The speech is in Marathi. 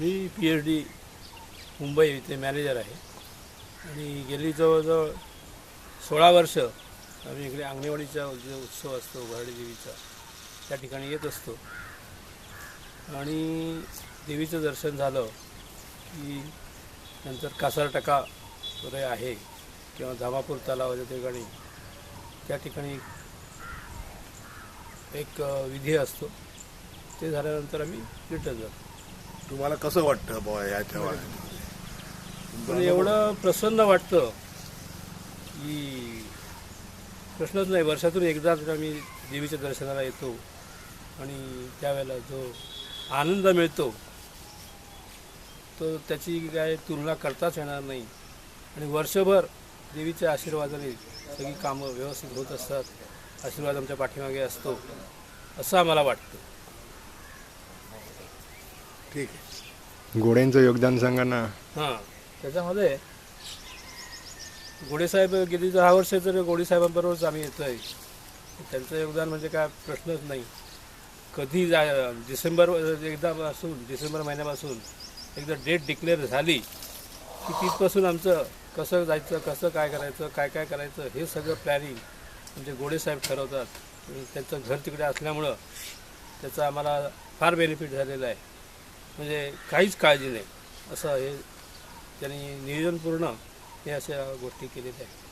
मी पी एच डी मुंबई इथे मॅनेजर आहे. आणि गेली जवळजवळ सोळा वर्ष आम्ही इकडे अंगणेवाडीचा जो उत्सव असतो भराडी देवीचा त्या ठिकाणी येत असतो. आणि देवीचं दर्शन झालं की नंतर कासारटका वगैरे आहे किंवा धामापूर तलावाच्या ठिकाणी. त्या ठिकाणी एक विधी असतो. ते झाल्यानंतर आम्ही रिटर्न जातो. तुम्हाला कसं वाटतं बुवा याच्या तेव्हा पण एवढं प्रसन्न वाटतं की प्रश्नच नाही. वर्षातून एकदाच आम्ही देवीच्या दर्शनाला येतो आणि त्यावेळेला जो आनंद मिळतो तो त्याची काय तुलना करताच येणार नाही. आणि वर्षभर देवीच्या आशीर्वादाने सगळी कामं व्यवस्थित होत असतात आशीर्वाद आमच्या पाठीमागे असतो असं आम्हाला वाटतं. ठीक आहे. घोड्यांचं योगदान सांगा ना. हां त्याच्यामध्ये गोडेसाहेब गेली दहा वर्ष तर गोडेसाहेबांबरोबरच आम्ही येतो आहे त्यांचं योगदान म्हणजे काय प्रश्नच नाही. कधी जा डिसेंबर एकदापासून डिसेंबर महिन्यापासून एकदा डेट डिक्लेअर झाली की तिथपासून आमचं कसं जायचं कसं काय करायचं काय काय करायचं हे सगळं प्लॅनिंग म्हणजे गोडेसाहेब ठरवतात. त्यांचं घर तिकडे असल्यामुळं त्याचा आम्हाला फार बेनिफिट झालेला आहे. म्हणजे काहीच काळजी नाही. असं हे त्यांनी नियोजनपूर्ण हे अशा गोष्टी केलेल्या आहेत.